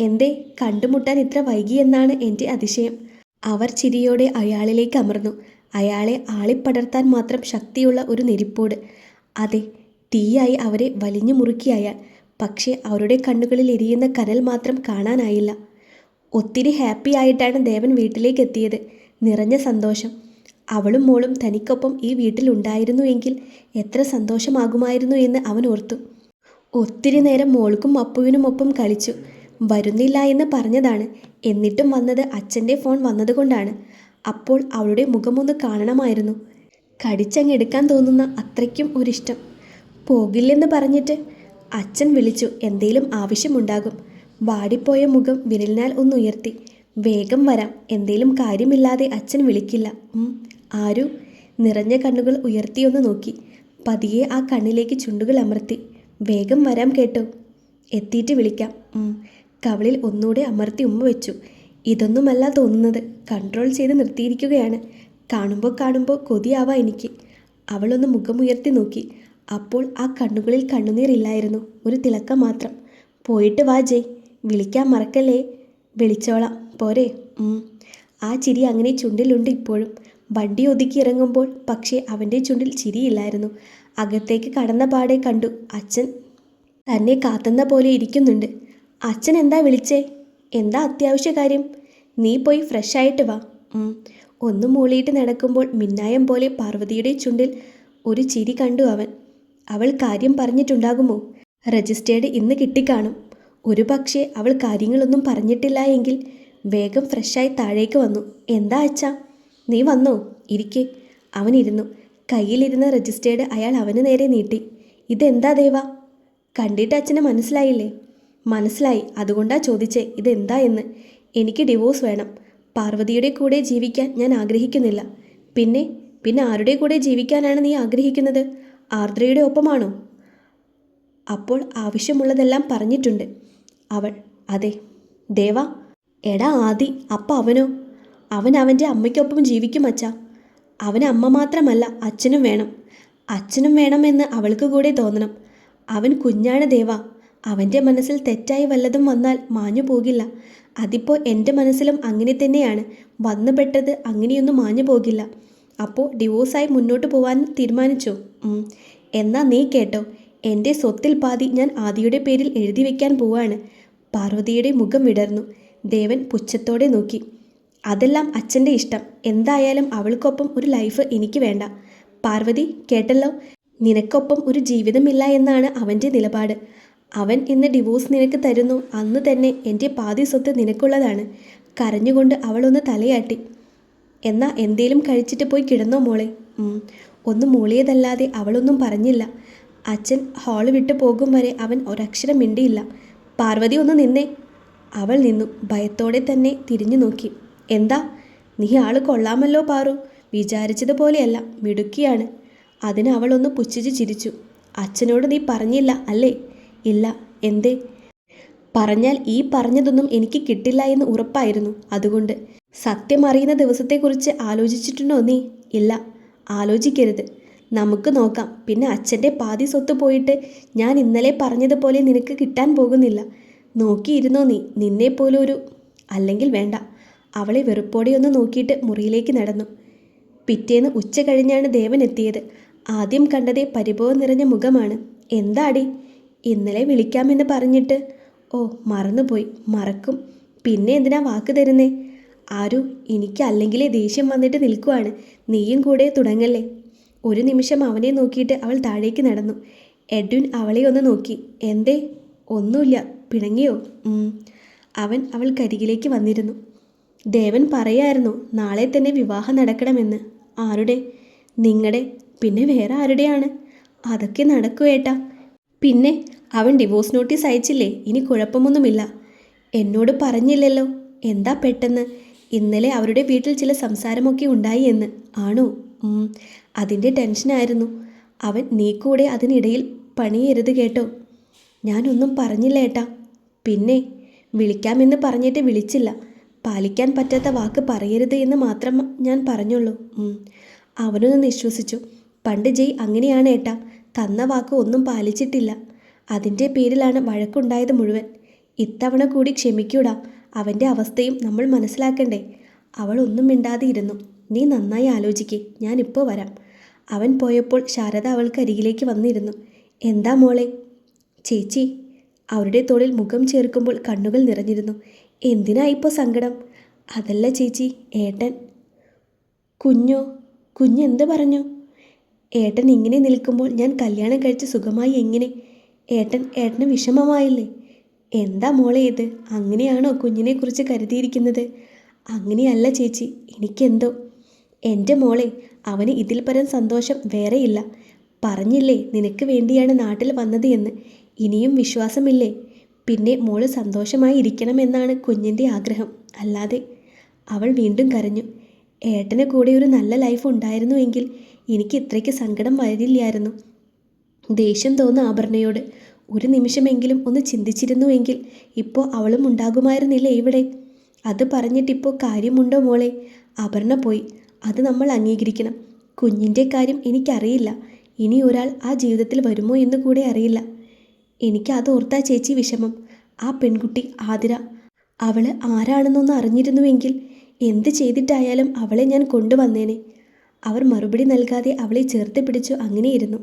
എന്തേ കണ്ടുമുട്ടാൻ ഇത്ര വൈകിയെന്നാണ് എന്റെ അതിശയം. അവർ ചിരിയോടെ അയാളിലേക്ക് അമർന്നു. അയാളെ ആളിപ്പടർത്താൻ മാത്രം ശക്തിയുള്ള ഒരു നെരിപ്പോട്. അതെ തീയായി അവരെ വലിഞ്ഞു മുറുക്കി അയാൾ. പക്ഷേ അവരുടെ കണ്ണുകളിൽ എരിയുന്ന കനൽ മാത്രം കാണാനായില്ല. ഒത്തിരി ഹാപ്പി ആയിട്ടാണ് ദേവൻ വീട്ടിലേക്ക് എത്തിയത്. നിറഞ്ഞ സന്തോഷം. അവളും മോളും തനിക്കൊപ്പം ഈ വീട്ടിലുണ്ടായിരുന്നു എങ്കിൽ എത്ര സന്തോഷമാകുമായിരുന്നു എന്ന് അവൻ ഓർത്തു. ഒത്തിരി നേരം മോൾക്കും അപ്പുവിനുമൊപ്പം കളിച്ചു. വരുന്നില്ല എന്ന് പറഞ്ഞതാണ്. എന്നിട്ടും വന്നത് അച്ഛന്റെ ഫോൺ വന്നതുകൊണ്ടാണ്. അപ്പോൾ അവളുടെ മുഖമൊന്ന് കാണണമായിരുന്നു. കടിച്ചങ്ങെടുക്കാൻ തോന്നുന്ന അത്രയ്ക്കും ഒരിഷ്ടം. പോകില്ലെന്ന് പറഞ്ഞിട്ട് അച്ഛൻ വിളിച്ചു. എന്തേലും ആവശ്യമുണ്ടാകും. വാടിപ്പോയ മുഖം വിരലിനാൽ ഒന്നുയർത്തി വേഗം വരാം. എന്തേലും കാര്യമില്ലാതെ അച്ഛൻ വിളിക്കില്ല. ആരു നിറഞ്ഞ കണ്ണുകൾ ഉയർത്തിയൊന്ന് നോക്കി. പതിയെ ആ കണ്ണിലേക്ക് ചുണ്ടുകൾ അമർത്തി. വേഗം വരാം കേട്ടോ. എത്തിയിട്ട് വിളിക്കാം. കവളിൽ ഒന്നുകൂടെ അമർത്തി ഉമ്മ വെച്ചു. ഇതൊന്നുമല്ല തോന്നുന്നത്. കൺട്രോൾ ചെയ്ത് നിർത്തിയിരിക്കുകയാണ്. കാണുമ്പോൾ കാണുമ്പോൾ കൊതിയാവാ എനിക്ക്. അവളൊന്ന് മുഖമുയർത്തി നോക്കി. അപ്പോൾ ആ കണ്ണുകളിൽ കണ്ണുനീരില്ലായിരുന്നു ഒരു തിളക്കം മാത്രം. പോയിട്ട് വാ ജയ്. വിളിക്കാൻ മറക്കല്ലേ? വിളിച്ചോളാം. പോരെ. ആ ചിരി അങ്ങനെ ചുണ്ടിലുണ്ട് ഇപ്പോഴും. വണ്ടി ഒതുക്കി ഇറങ്ങുമ്പോൾ പക്ഷേ അവന്റെ ചുണ്ടിൽ ചിരിയില്ലായിരുന്നു. അകത്തേക്ക് കടന്ന പാടെ കണ്ടു അച്ഛൻ തന്നെ കാത്തുന്ന പോലെ ഇരിക്കുന്നുണ്ട്. അച്ഛൻ എന്താ വിളിച്ചേ? എന്താ അത്യാവശ്യ കാര്യം? നീ പോയി ഫ്രഷ് ആയിട്ട് വാ. ഒന്ന് മൂളിയിട്ട് നടക്കുമ്പോൾ മിന്നായം പോലെ പാർവതിയുടെ ചുണ്ടിൽ ഒരു ചിരി കണ്ടു അവൻ. അവൾ കാര്യം പറഞ്ഞിട്ടുണ്ടാകുമോ? രജിസ്റ്റേർഡ് ഇന്ന് കിട്ടിക്കാണും. ഒരു പക്ഷേ അവൾ കാര്യങ്ങളൊന്നും പറഞ്ഞിട്ടില്ല എങ്കിൽ വേഗം ഫ്രഷായി താഴേക്ക് വന്നു. എന്താ അച്ഛാ? നീ വന്നോ? ഇരിക്കെ. അവനിരുന്നു. കയ്യിലിരുന്ന രജിസ്റ്റേർഡ് അയാൾ അവന് നേരെ നീട്ടി. ഇതെന്താ ദേവ? കണ്ടിട്ട് അച്ഛന് മനസ്സിലായില്ലേ? മനസ്സിലായി. അതുകൊണ്ടാ ചോദിച്ചേ ഇതെന്താ എന്ന്. എനിക്ക് ഡിവോഴ്സ് വേണം. പാർവതിയുടെ കൂടെ ജീവിക്കാൻ ഞാൻ ആഗ്രഹിക്കുന്നില്ല. പിന്നെ പിന്നെ ആരുടെ കൂടെ ജീവിക്കാനാണ് നീ ആഗ്രഹിക്കുന്നത്? ആർദ്രയുടെ ഒപ്പമാണോ? അപ്പോൾ ആവശ്യമുള്ളതെല്ലാം പറഞ്ഞിട്ടുണ്ട്. അവൾ അതെ. ദേവ എടാ ആദി അപ്പ അവനോ? അവൻ അവന്റെ അമ്മയ്ക്കൊപ്പം ജീവിക്കും അച്ഛ. അവന് അമ്മ മാത്രമല്ല അച്ഛനും വേണം. അച്ഛനും വേണമെന്ന് അവൾക്ക് കൂടെ തോന്നണം. അവൻ കുഞ്ഞാണ് ദേവ. അവന്റെ മനസ്സിൽ തെറ്റായി വല്ലതും വന്നാൽ മാഞ്ഞു പോകില്ല. അതിപ്പോൾ എന്റെ മനസ്സിലും അങ്ങനെ തന്നെയാണ്. വന്നുപെട്ടത് അങ്ങനെയൊന്നും മാഞ്ഞു പോകില്ല. അപ്പോൾ ഡിവോഴ്സായി മുന്നോട്ട് പോകാൻ തീരുമാനിച്ചു? എന്നാൽ എന്നാ നീ കേട്ടോ. എന്റെ സ്വത്തിൽ പാതി ഞാൻ ആദിയുടെ പേരിൽ എഴുതി വെക്കാൻ പോവാണ്. പാർവതിയുടെ മുഖം വിടർന്നു. ദേവൻ പുച്ഛത്തോടെ നോക്കി. അതെല്ലാം അച്ഛന്റെ ഇഷ്ടം. എന്തായാലും അവൾക്കൊപ്പം ഒരു ലൈഫ് എനിക്ക് വേണ്ട. പാർവതി കേട്ടല്ലോ? നിനക്കൊപ്പം ഒരു ജീവിതമില്ല എന്നാണ് അവന്റെ നിലപാട്. അവൻ ഇന്ന് ഡിവോഴ്സ് നിനക്ക് തരുന്നു. അന്ന് തന്നെ എന്റെ പാതി സ്വത്ത് നിനക്കുള്ളതാണ്. കരഞ്ഞുകൊണ്ട് അവളൊന്ന് തലയാട്ടി. എന്നാ എന്തേലും കഴിച്ചിട്ട് പോയി കിടന്നോ മോളെ. ഒന്ന് മൂളിയതല്ലാതെ അവളൊന്നും പറഞ്ഞില്ല. അച്ഛൻ ഹാൾ വിട്ടു പോകും വരെ അവൻ ഒരക്ഷരം മിണ്ടിയില്ല. പാർവതി ഒന്ന് നിന്നേ. അവൾ നിന്നു. ഭയത്തോടെ തന്നെ തിരിഞ്ഞു നോക്കി. എന്താ? നീ ആൾ കൊള്ളാമല്ലോ പാറു. വിചാരിച്ചതുപോലെയല്ല മിടുക്കിയാണ്. അതിന് ഒന്ന് പുച്ഛിച്ച് ചിരിച്ചു. അച്ഛനോട് നീ പറഞ്ഞില്ല അല്ലേ? ഇല്ല. എന്തേ? പറഞ്ഞാൽ ഈ പറഞ്ഞതൊന്നും എനിക്ക് കിട്ടില്ല എന്ന് ഉറപ്പായിരുന്നു. അതുകൊണ്ട് സത്യം അറിയുന്ന ദിവസത്തെക്കുറിച്ച് ആലോചിച്ചിട്ടുണ്ടോ നീ? ഇല്ല. ആലോചിക്കരുത്. നമുക്ക് നോക്കാം. പിന്നെ അച്ഛന്റെ പാതി സ്വത്ത് പോയിട്ട് ഞാൻ ഇന്നലെ പറഞ്ഞതുപോലെ നിനക്ക് കിട്ടാൻ പോകുന്നില്ല. നോക്കിയിരുന്നോ നീ? നിന്നെപ്പോലൊരു അല്ലെങ്കിൽ വേണ്ട. അവളെ വെറുപ്പോടെ ഒന്ന് നോക്കിയിട്ട് മുറിയിലേക്ക് നടന്നു. പിറ്റേന്ന് ഉച്ച കഴിഞ്ഞാണ് ദേവൻ എത്തിയത്. ആദ്യം കണ്ടതേ പരിഭവം നിറഞ്ഞ മുഖമാണ്. എന്താടി? ഇന്നലെ വിളിക്കാമെന്ന് പറഞ്ഞിട്ട്. ഓ മറന്നുപോയി. മറക്കും. പിന്നെ എന്തിനാ വാക്ക് തരുന്നേ? ആരു എനിക്ക് അല്ലെങ്കിലേ ദേഷ്യം വന്നിട്ട് നിൽക്കുവാണ്. നീയും കൂടെ തുടങ്ങല്ലേ? ഒരു നിമിഷം അവനെ നോക്കിയിട്ട് അവൾ താഴേക്ക് നടന്നു. എഡ്വിൻ അവളെ ഒന്ന് നോക്കി. എന്തേ? ഒന്നുമില്ല. പിണങ്ങിയോ? അവൻ അവൾ കരികിലേക്ക് വന്നിരുന്നു. ദേവൻ പറയായിരുന്നു നാളെ തന്നെ വിവാഹം നടക്കണമെന്ന്. ആരുടെ? നിങ്ങളുടെ പിന്നെ വേറെ ആരുടെയാണ്? അതൊക്കെ നടക്കുവേട്ടാ പിന്നെ അവൻ ഡിവോഴ്സ് നോട്ടീസ് അയച്ചില്ലേ? ഇനി കുഴപ്പമൊന്നുമില്ല. എന്നോട് പറഞ്ഞില്ലല്ലോ. എന്താ പെട്ടെന്ന്? ഇന്നലെ അവരുടെ വീട്ടിൽ ചില സംസാരമൊക്കെ ഉണ്ടായി എന്ന്. ആണോ? അതിന്റെ ടെൻഷനായിരുന്നു അവൻ നീ കൂടെ അതിനിടയിൽ പണിയരുത് കേട്ടോ. ഞാനൊന്നും പറഞ്ഞില്ല ഏട്ടാ. പിന്നെ വിളിക്കാമെന്ന് പറഞ്ഞിട്ട് വിളിച്ചില്ല. പാലിക്കാൻ പറ്റാത്ത വാക്ക് പറയരുത് എന്ന് മാത്രം ഞാൻ പറഞ്ഞുള്ളൂ. അവനൊന്ന് നിശ്വസിച്ചു. പണ്ട് ജയ് അങ്ങനെയാണ് ഏട്ടാ. തന്ന വാക്ക് ഒന്നും പാലിച്ചിട്ടില്ല. അതിന്റെ പേരിലാണ് വഴക്കുണ്ടായത് മുഴുവൻ. ഇത്തവണ കൂടി ക്ഷമിക്കൂടാ. അവന്റെ അവസ്ഥയും നമ്മൾ മനസ്സിലാക്കണ്ടേ. അവൾ ഒന്നും മിണ്ടാതെ ഇരുന്നു നീ നന്നായി ആലോചിക്കേ. ഞാനിപ്പോൾ വരാം. അവൻ പോയപ്പോൾ ശാരദ അവൾക്ക് അരികിലേക്ക് വന്നിരുന്നു. എന്താ മോളെ? ചേച്ചി. അവരുടെ തോളിൽ മുഖം ചേർക്കുമ്പോൾ കണ്ണുകൾ നിറഞ്ഞിരുന്നു. എന്തിനാ ഇപ്പോൾ സങ്കടം? അതല്ല ചേച്ചി ഏട്ടൻ. കുഞ്ഞോ കുഞ്ഞ് എന്ത് പറഞ്ഞു? ഏട്ടൻ ഇങ്ങനെ നിൽക്കുമ്പോൾ ഞാൻ കല്യാണം കഴിച്ച് സുഖമായി എങ്ങനെ? ഏട്ടൻ ഏട്ടന് വിഷമമായില്ലേ? എന്താ മോളെ ഇത്? അങ്ങനെയാണോ കുഞ്ഞിനെക്കുറിച്ച് കരുതിയിരിക്കുന്നത്? അങ്ങനെയല്ല ചേച്ചി എനിക്കെന്തോ. എന്റെ മോളെ അവന് ഇതിൽ പരം സന്തോഷം വേറെയില്ല. പറഞ്ഞില്ലേ നിനക്ക് വേണ്ടിയാണ് നാട്ടിൽ വന്നത് എന്ന്. ഇനിയും വിശ്വാസമില്ലേ? പിന്നെ മോൾ സന്തോഷമായി ഇരിക്കണമെന്നാണ് കുഞ്ഞിന്റെ ആഗ്രഹം. അല്ലാതെ അവൾ വീണ്ടും കരഞ്ഞു. ഏട്ടന് കൂടെ ഒരു നല്ല ലൈഫ് ഉണ്ടായിരുന്നുവെങ്കിൽ എനിക്ക് ഇത്രയ്ക്ക് സങ്കടം വരില്ലായിരുന്നു. ദേഷ്യം തോന്നുന്ന ആഭരണയോട്. ഒരു നിമിഷമെങ്കിലും ഒന്ന് ചിന്തിച്ചിരുന്നുവെങ്കിൽ ഇപ്പോൾ അവളും ഉണ്ടാകുമായിരുന്നില്ല ഇവിടെ? അത് പറഞ്ഞിട്ടിപ്പോൾ കാര്യമുണ്ടോ മോളെ? അപർണ പോയി. അത് നമ്മൾ അംഗീകരിക്കണം. കുഞ്ഞിന്റെ കാര്യം എനിക്കറിയില്ല. ഇനി ഒരാൾ ആ ജീവിതത്തിൽ വരുമോ എന്ന് കൂടെ അറിയില്ല. എനിക്ക് ഓർത്താ ചേച്ചി വിഷമം. ആ പെൺകുട്ടി ആതിര. അവൾ ആരാണെന്നൊന്ന് അറിഞ്ഞിരുന്നുവെങ്കിൽ എന്ത് ചെയ്തിട്ടായാലും അവളെ ഞാൻ കൊണ്ടുവന്നേനെ. അവർ മറുപടി നൽകാതെ അവളെ ചേർത്ത് പിടിച്ചു അങ്ങനെയിരുന്നു.